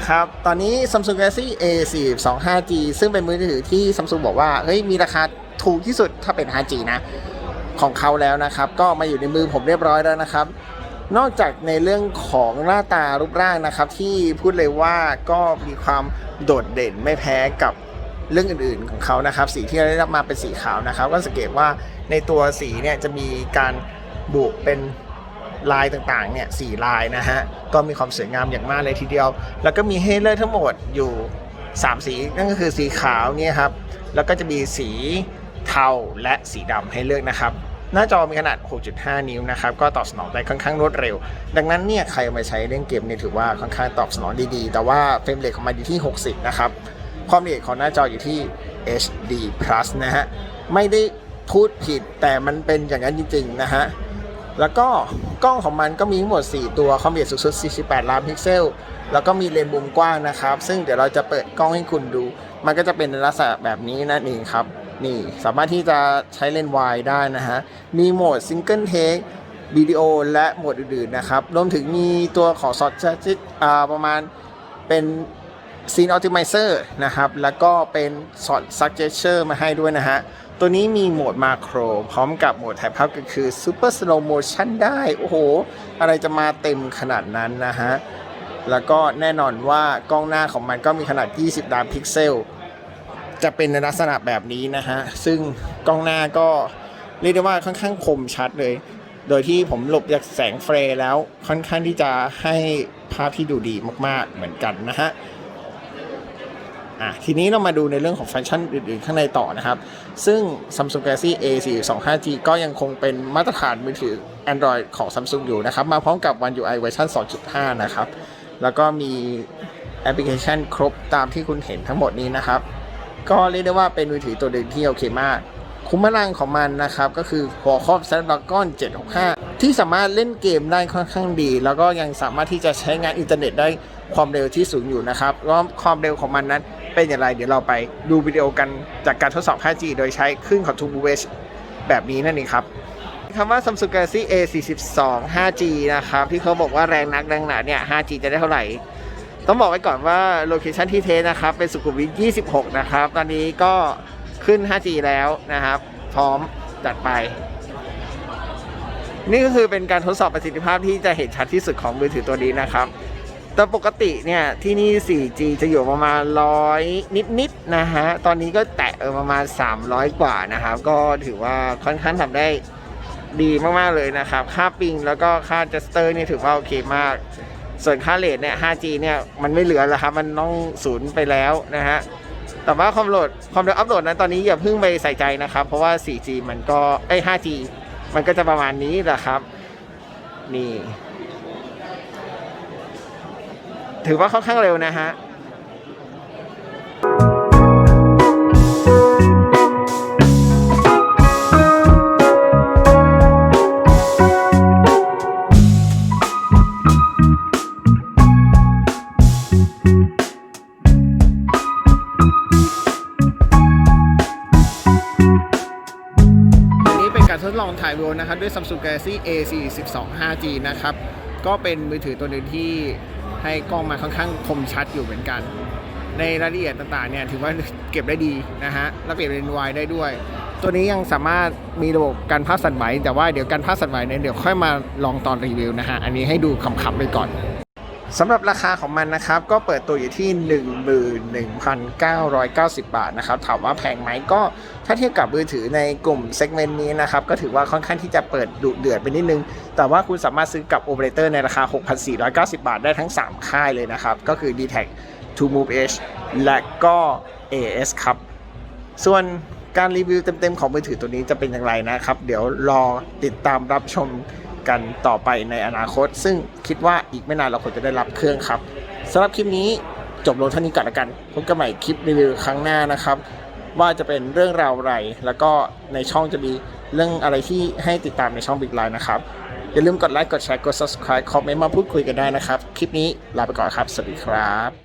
ละครับ ตอนนี้ Samsung Galaxy A42 5G ซึ่งเป็นมือถือที่ Samsung บอกว่า เฮ้ย มีราคาถูกที่สุดถ้าเป็น 5G นะ ของเขาแล้วนะครับ ก็มาอยู่ในมือผมเรียบร้อยแล้วนะครับ นอกจากในเรื่องของหน้าตารูปร่างนะครับ ที่พูดเลยว่าก็มีความโดดเด่นไม่แพ้กับเรื่องอื่นๆของเขานะครับ สีที่ได้รับมาเป็นสีขาวนะครับ ก็สังเกตว่าในตัวสีเนี่ยจะมีการบุเป็น ลายต่างๆเนี่ยสี่ลายนะฮะ ก็มีความสวยงามอย่างมากเลยทีเดียว แล้วก็มีให้เลือกทั้งหมดอยู่ 3 สีนั่นก็คือสีขาวเนี่ยครับ แล้วก็จะมีสีเทาและสีดำให้เลือกนะครับหน้าจอมีขนาด 6.5 นิ้วนะครับ ก็ตอบสนองได้ค่อนข้างรวดเร็ว ดังนั้นเนี่ยใครมาใช้เล่นเกมเนี่ยถือว่าค่อนข้างตอบสนองดีๆ แต่ว่าเฟรมเรทของมันอยู่ที่ 60 นะครับ ความละเอียดของหน้าจออยู่ที่ HD Plus นะฮะ ไม่ได้พูดผิดแต่มันเป็นอย่างนั้นจริงๆนะฮะ แล้วก็กล้องของมันก็มีทั้งหมด 4 ตัวความละเอียดสูงสุด 48 ล้านพิกเซล แล้วก็มีเลนส์มุมกว้างนะครับ ซึ่งเดี๋ยวเราจะเปิดกล้องให้คุณดู มันก็จะเป็นลักษณะแบบนี้นั่นเองครับ นี่สามารถที่จะใช้เลนส์วายได้นะฮะ มีโหมดซิงเกิลเทควิดีโอและโหมดอื่นๆนะครับ รวมถึงมีตัวของซอฟต์แวร์ประมาณเป็น Scene Optimizer นะครับ แล้วก็เป็น Shot Suggestion มาให้ด้วยนะฮะ ตัวนี้มีโหมดมาโคร พร้อมกับโหมดถ่ายภาพก็คือ Super Slow Motion ได้ โอ้โห อะไรจะมาเต็มขนาดนั้นนะฮะ แล้วก็แน่นอนว่ากล้องหน้าของมันก็มีขนาด 20 ล้านพิกเซล จะเป็นในลักษณะแบบนี้นะฮะ ซึ่งกล้องหน้าก็เรียกได้ว่าค่อนข้างคมชัดเลย โดยที่ผมหลบจากแสงเฟรแล้วค่อนข้างที่จะให้ภาพที่ดูดีมาก ๆ เหมือนกันนะฮะ อะทีนี้เรามาดูในเรื่องของฟังก์ชันอื่นๆ ข้างในต่อนะครับ ซึ่ง Samsung Galaxy A42 5G ก็ยังคงเป็นมาตรฐานมือถือ Android ของ Samsung อยู่นะครับ มาพร้อมกับ One UI เวอร์ชัน2.5 นะครับ แล้วก็มีแอปพลิเคชันครบตามที่คุณเห็นทั้งหมดนี้นะครับ ก็เรียกได้ว่าเป็นมือถือตัวหนึ่งที่โอเคมาก คุ้มพลังของมันนะครับ ก็คือหัวข้อ Snapdragon 765 ที่สามารถเล่นเกมได้ค่อนข้างดี แล้วก็ยังสามารถที่จะใช้งานอินเทอร์เน็ตได้ความเร็วที่สูงอยู่นะครับว่าความเร็วของมันนั้น เป็นอย่างไร เดี๋ยวเราไปดูวิดีโอกันจากการทดสอบ 5G โดยใช้คลื่นของ True Blue Wave แบบนี้นั่นเองครับคำว่า Samsung Galaxy A42 5G นะครับ ที่เขาบอกว่าแรงนักแรงหนาเนี่ย 5G จะได้เท่าไหร่ ต้องบอกไว้ก่อนว่าโลเคชันที่เทสนะครับ เป็นสุขุมวิท 26 นะครับ ตอนนี้ก็ขึ้น 5G แล้วนะครับ พร้อมจัดไป นี่ก็คือเป็นการทดสอบประสิทธิภาพที่จะเห็นชัดที่สุดของมือถือตัวนี้นะครับ แต่ปกติเนี่ยที่นี่ 4G จะอยู่ประมาณร้อยนิดๆนะฮะ ตอนนี้ก็แตะประมาณ 300 กว่านะครับ ก็ถือว่าค่อนข้างทำได้ดีมากๆเลยนะครับ ค่าปิงแล้วก็ค่าจัสเตอร์นี่ถือว่าโอเคมาก ส่วนค่าเลทเนี่ย 5G เนี่ยมันไม่เหลือแล้วครับ มันต้องศูนย์ไปแล้วนะฮะ แต่ว่าความโหลดความเร็วอัพโหลดนั้นตอนนี้อย่าเพิ่งไปใส่ใจนะครับ เพราะว่า 4G มันก็เอ้ย 5G มันก็จะประมาณนี้แหละครับ นี่ ถือว่าค่อนข้างเร็วนะฮะอันนี้เป็นการทดลองถ่ายวิดีโอนะครับ ด้วย Samsung Galaxy A42 5G นะครับ ก็เป็นมือถือตัวหนึ่งที่ ให้กล้องมาค่อนข้างคมชัดอยู่เหมือนกัน ในรายละเอียดต่างๆเนี่ยถือว่าเก็บได้ดีนะฮะและเปลี่ยนเป็นวายได้ด้วย ตัวนี้ยังสามารถมีระบบการภาพสั่นไหวแต่ว่าเดี๋ยวการภาพสั่นไหวเนี่ยเดี๋ยวค่อยมาลองตอนรีวิวนะฮะอันนี้ให้ดูขำๆไปก่อน สำหรับราคาของมันนะครับ ก็เปิดตัวอยู่ที่ 11,990 บาทนะครับ ถามว่าแพงไหมก็ถ้าเทียบกับมือถือในกลุ่มเซกเมนต์นี้นะครับ ก็ถือว่าค่อนข้างที่จะเปิดดุเดือดไปนิดนึง แต่ว่าคุณสามารถซื้อกับโอเปอเรเตอร์ในราคา 6,490 บาทได้ทั้ง 3 ค่ายเลยนะครับ ก็คือ d t a c True Move Edge และก็ AS ครับ ส่วนการรีวิวเต็มๆของมือถือตัวนี้จะเป็นอย่างไรนะครับ เดี๋ยวรอติดตามรับชม กันต่อไปในอนาคต ซึ่งคิดว่าอีกไม่นานเราคงจะได้รับเครื่องครับสำหรับคลิปนี้จบลงเท่านี้ก่อนละกันพบกันใหม่คลิปรีวิวครั้งหน้านะครับ ว่าจะเป็นเรื่องราวอะไร แล้วก็ในช่องจะมีเรื่องอะไรที่ให้ติดตามในช่อง Big Line นะครับ อย่าลืมกดไลค์กดแชร์กด subscribe คอมเมนต์มาพูดคุยกันได้นะครับ คลิปนี้ลาไปก่อนครับ สวัสดีครับ